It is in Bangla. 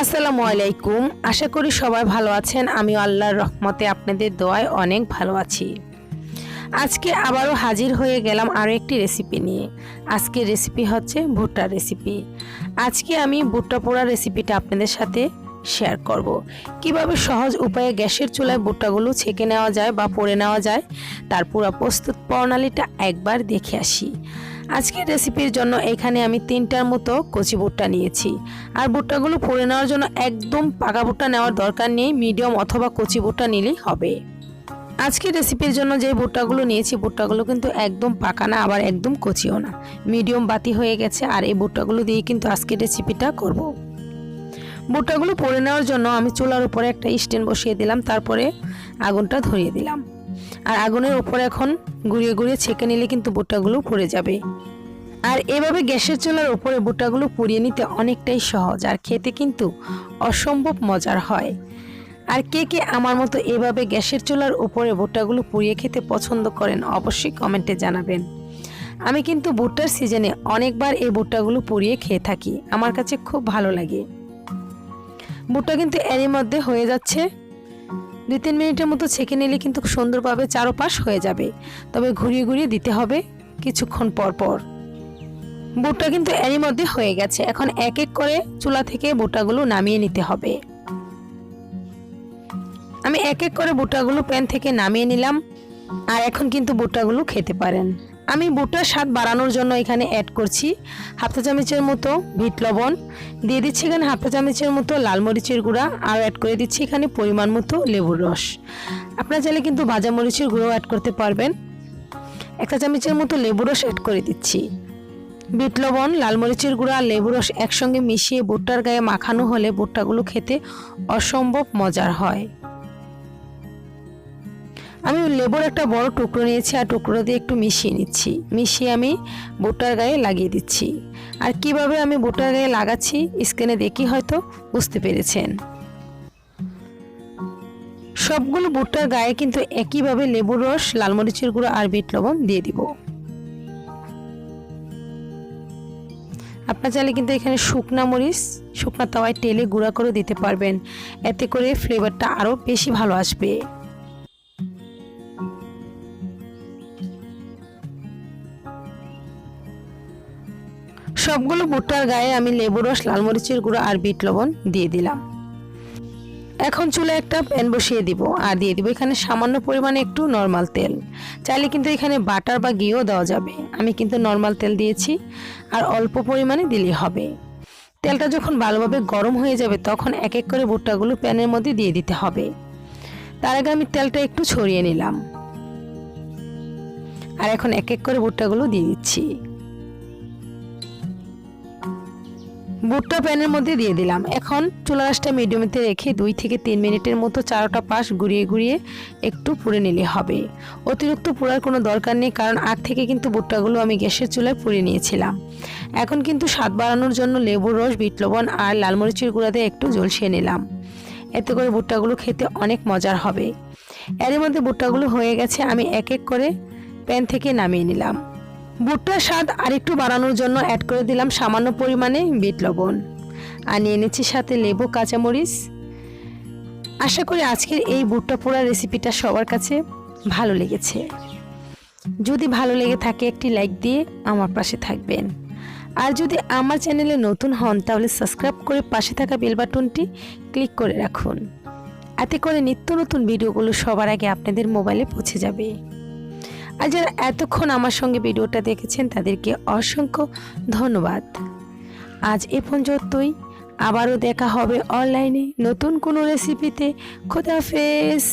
আসসালামু আলাইকুম। আশা করি সবাই ভালো আছেন। আমি আল্লাহর রহমতে আপনাদের দোয়ায় অনেক ভালো আছি। আজকে আবারও হাজির হয়ে গেলাম আরও একটি রেসিপি নিয়ে। আজকের রেসিপি হচ্ছে ভুট্টার রেসিপি আজকে আমি ভুট্টা পোড়া রেসিপিটা আপনাদের সাথে শেয়ার করব। কীভাবে সহজ উপায়ে গ্যাসের চুলায় ভুট্টাগুলো ছেঁকে নেওয়া যায় বা পড়ে নেওয়া যায়, তার পুরো প্রস্তুত প্রণালীটা একবার দেখে আসি। আজকের রেসিপির জন্য এখানে আমি তিনটার মতো কচি ভুট্টা নিয়েছি। আর ভুট্টাগুলো পরে নেওয়ার জন্য একদম পাকা ভুট্টা নেওয়ার দরকার নেই মিডিয়াম অথবা কচি ভুট্টা নিলেই হবে। আজকের রেসিপির জন্য যে ভুট্টাগুলো নিয়েছি, ভুট্টাগুলো কিন্তু একদম পাকা না, আবার একদম কচিও না। মিডিয়াম বাতি হয়ে গেছে, আর এই ভুট্টাগুলো দিয়ে কিন্তু আজকের রেসিপিটা করব। ভুট্টাগুলো পরে নেওয়ার জন্য আমি চুলার উপরে একটা স্ট্যান্ড বসিয়ে দিলাম, তারপরে আগুনটা ধরিয়ে দিলাম। আর আগুনের উপরে এখন গুঁড়িয়ে গুঁড়িয়ে ছেঁকে নিলে কিন্তু ভুট্টাগুলো পড়ে যাবে। আর এভাবে গ্যাসের চুলার উপরে ভুট্টাগুলো পুড়িয়ে নিতে অনেকটাই সহজ আর খেতে কিন্তু অসম্ভব মজার হয়। আর কে কে আমার মতো এভাবে গ্যাসের চুলার উপরে ভুট্টাগুলো পুড়িয়ে খেতে পছন্দ করেন অবশ্যই কমেন্টে জানাবেন। আমি কিন্তু ভুট্টার সিজনে অনেকবার এই ভুট্টাগুলো পুড়িয়ে খেয়ে থাকি, আমার কাছে খুব ভালো লাগে। ভুট্টা কিন্তু এরই মধ্যে হয়ে যাচ্ছে দুই তিন মিনিটের মতো ছেঁকে নিলে কিন্তু সুন্দরভাবে চারোপাশ হয়ে যাবে। তবে ঘুরিয়ে ঘুরিয়ে দিতে হবে কিছুক্ষণ পর পর। বুটটা কিন্তু এরই মধ্যে হয়ে গেছে। এখন এক এক করে চুলা থেকে বুটাগুলো নামিয়ে নিতে হবে। আমি এক এক করে বুটাগুলো প্যান থেকে নামিয়ে নিলাম। আর এখন কিন্তু বুটাগুলো খেতে পারেন। আমি ভুট্টার স্বাদ বাড়ানোর জন্য এখানে অ্যাড করছি হাফটা চামচের মতো বিট লবণ। দিয়ে দিচ্ছি এখানে হাফটা চামচের মতো লাল মরিচের গুঁড়া আর অ্যাড করে দিচ্ছি এখানে পরিমাণ মতো লেবুর রস। আপনার চাইলে কিন্তু ভাজা মরিচের গুঁড়ো অ্যাড করতে পারবেন। একটা চামচের মতো লেবুর রস অ্যাড করে দিচ্ছি। বিট লবণ, লাল মরিচের গুঁড়া লেবু রস একসঙ্গে মিশিয়ে ভুট্টার গায়ে মাখানো হলে ভুট্টাগুলো খেতে অসম্ভব মজার হয়। আমি লেবুর একটা বড় টুকরো নিয়েছি, আর টুকরো দিয়ে একটু মিশিয়ে নিচ্ছি। মিশিয়ে আমি বোটার গায়ে লাগিয়ে দিচ্ছি। আর কীভাবে আমি ভুট্টার গায়ে লাগাচ্ছি, স্ক্রিনে দেখি হয়তো বুঝতে পেরেছেন। সবগুলো ভুট্টার গায়ে কিন্তু একইভাবে লেবুর রস, লাল মরিচের গুঁড়ো আর বিট লবণ দিয়ে দিব। আপনার চাইলে কিন্তু এখানে শুকনা মরিচ, শুকনা তাওয়ায় তেলে গুঁড়া করে দিতে পারবেন। এতে করে ফ্লেভারটা আরও বেশি ভালো আসবে। সবগুলো ভুট্টার গায়ে আমি লেবু রস, লাল মরিচের গুঁড়ো আর বিট লবণ দিয়ে দিলাম। এখন চুলে একটা প্যান বসিয়ে দিব আর দিয়ে দিব এখানে সামান্য পরিমাণে একটু নর্মাল তেল। চাইলে কিন্তু এখানে বাটার বা ঘিও দেওয়া যাবে। আমি কিন্তু নর্মাল তেল দিয়েছি আর অল্প পরিমাণে দিলেই হবে। তেলটা যখন ভালোভাবে গরম হয়ে যাবে তখন এক এক করে ভুট্টাগুলো প্যানের মধ্যে দিয়ে দিতে হবে। তার আগে আমি তেলটা একটু ছড়িয়ে নিলাম। আর এখন এক এক করে ভুট্টাগুলো দিয়ে দিচ্ছি। বুটটা প্যানের মধ্যে দিয়ে দিলাম। এখন চুলা রাসটা মিডিয়ামতে রেখে দুই থেকে তিন মিনিটের মতো চারোটা পাশ ঘুরিয়ে ঘুরিয়ে একটু পুড়ে নিলে হবে। অতিরিক্ত পোড়ার কোনো দরকার নেই, কারণ আগ থেকে কিন্তু বুট্টাগুলো আমি গ্যাসের চুলায় পুড়ে নিয়েছিলাম। এখন কিন্তু স্বাদ বাড়ানোর জন্য লেবুর রস, বিট লবণ আর লাল মরিচের গুঁড়াতে একটু জলসিয়ে নিলাম। এতে করে ভুট্টাগুলো খেতে অনেক মজার হবে। এর মধ্যে ভুট্টাগুলো হয়ে গেছে, আমি এক এক করে প্যান থেকে নামিয়ে নিলাম। ভুট্টার স্বাদ আরেকটু বাড়ানোর জন্য অ্যাড করে দিলাম সামান্য পরিমাণে বিট লবণ। আর নিয়ে নিচ্ছি সাথে লেবু, কাঁচামরিচ। আশা করি আজকের এই ভুট্টা পোড়া রেসিপিটা সবার কাছে ভালো লেগেছে। যদি ভালো লেগে থাকে একটি লাইক দিয়ে আমার পাশে থাকবেন। আর যদি আমার চ্যানেলে নতুন হন তাহলে সাবস্ক্রাইব করে পাশে থাকা বেল বাটনটি ক্লিক করে রাখুন। এতে করে নিত্য নতুন ভিডিওগুলো সবার আগে আপনাদের মোবাইলে পৌঁছে যাবে। আর যারা এতক্ষণ আমার সঙ্গে ভিডিওটা দেখেছেন, তাদেরকে অসংখ্য ধন্যবাদ। আজ এ পর্যন্তই। আবারও দেখা হবে অনলাইনে নতুন কোনো রেসিপিতে খোদাফেজ